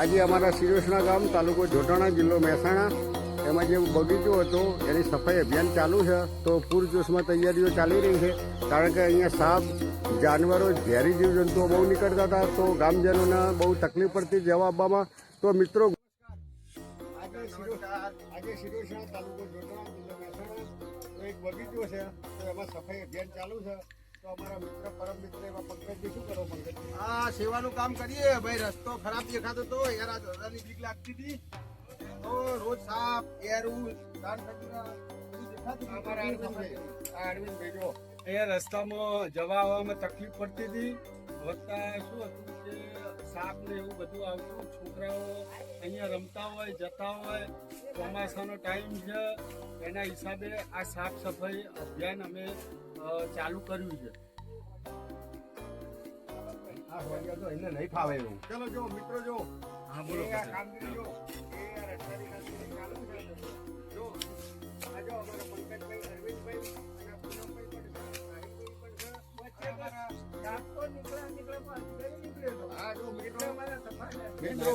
આજે અમારા શિરોસણા ગામ તાલુકો જોટાણા જિલ્લો મહેસાણા. એમાં જે બગીચો હતો, એની સફાઈ અભિયાન ચાલુ છે. તો પૂરજોશમાં તૈયારીઓ ચાલી રહી છે. કારણ કે અહીંયા સાપ, જાનવરો, ઝેરી જીવજંતુઓ બહુ નીકળતા હતા. તો ગામજનોને બહુ તકલીફ પડતી જવા આપવામાં. તો મિત્રો એક બગીચો છે. તો એમાં સફાઈ અભિયાન ચાલુ છે. તો અમારા મિત્ર પરમ મિત્ર એવા પંકજજી શું કરો પંકજજી આ સેવાનું કામ કરીએ. ભાઈ રસ્તો ખરાબ દેખાતો તો યાર આ બીક લાગતી હતી. તો રોજ સાપ એરું દાન ખજૂરા રસ્તામાં જવા આવવામાં તકલીફ પડતી હતી. વત્તા શું હતું કે સાપ ને એવું બધું આવતું. છોકરાઓ અહીંયા રમતા હોય જતા હોય. ચોમાસાનો ટાઈમ છે. એના હિસાબે આ સાફ સફાઈ અભિયાન અમે ચાલુ કર્યું છે. નહીં ફાવે એવું ચલો જો મિત્રો જો. હા બોલો એ આ બધા. કામગીરી જો. એ આ રસ્તાની ચાલુ છે. જો. આ જો અમારા પંકજભાઈ અરવિંદભાઈ અને પૂનમભાઈ પણ છે. સાહિલભાઈ પણ છે. અને અમારા હા જો મિત્રો. મિત્રો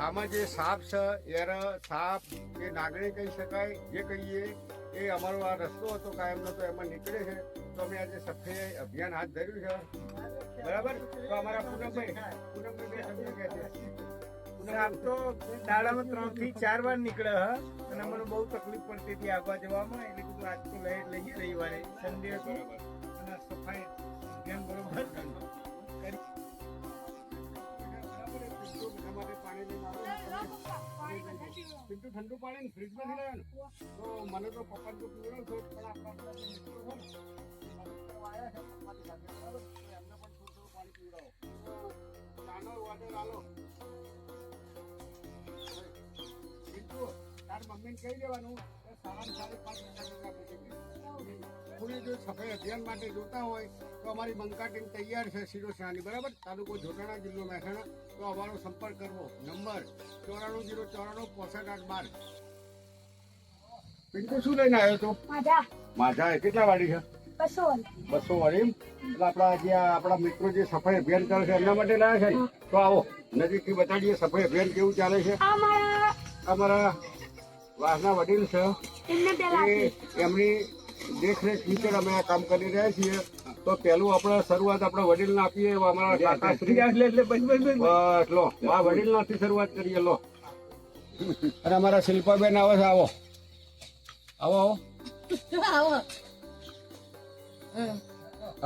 આમાં જે સાપ છે એર સાપ કે નાગણી કહી શકાય જે કહીએ એ અમારો આ રસ્તો હતો કાયમનો તો એમાં નીકળે છે. તો અમે આજે સફાઈ અભિયાન હાથ ધર્યું છે. બરાબર? તો અમારા પૂનમભાઈ પૂનમભાઈ બે છે. સાપ તો દાડામાં ત્રણથી ચાર વાર નીકળે હ? અને મને બહુ તકલીફ પડતી હતી આગવા જવામાં. એટલે કીધું આજ તો લઈ લઈએ રવિવારે. સન્ડે હતો. અને સફાઈ અભિયાન બરોબર. પિન્ટુ ઠંડુ પાણી ને ફ્રીજમાં લેવાનું તો મને તો પપ્પા તો પીવડો છો પણ આપણા મિત્રો ને, નાનો તાર મમ્મીને કહી દેવાનું. જો સફાઈ અભિયાન માટે જોતા હોય તો અમારી બંકા ટીમ તૈયાર છે શિરોશાની બરાબર? તાલુકો જોટાણા જિલ્લો મહેસાણા. તો અમારો સંપર્ક કરવો. નંબર ચોરાણું જીરો ચોરાણું પોસઠ આઠ બાર. પિન્ટુ શું લઈને આવ્યો છો? માજા કેટલા વાળી છે? બસો વાળી. એટલે આપણા જે આપણા મિત્રો જે સફાઈ અભિયાન કરે છે એમના માટે લાયા છે તો આવો નજીકથી બતાડીએ સફાઈ અભિયાન કેવું ચાલે છે. અમારા વાસના વડીલ છે. એમની દેખરેખ હેઠળ અમે આ કામ કરી રહ્યા છીએ. તો પહેલું આપણે શરૂઆત આપણા વડીલને આપીએ એવા અમારા કાકાશ્રી લો. આ વડીલનાથી શરૂઆત કરીએ લો. અને અમારા શિલ્પાબેન આવે છે આવો. આવો આવો.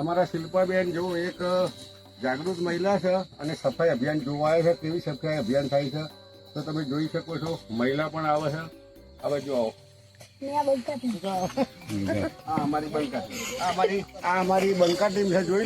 અમારા શિલ્પાબેન જો એક જાગૃત મહિલા છે અને સફાઈ અભિયાન જોવા આવે છે કેવી સફાઈ અભિયાન થાય છે. તો તમે જોઈ શકો છો મહિલા પણ આવે છે. હવે જો આવો. આ અમારી બંકા અમારી આ અમારી બંકા ટીમ છે જોઈ લો.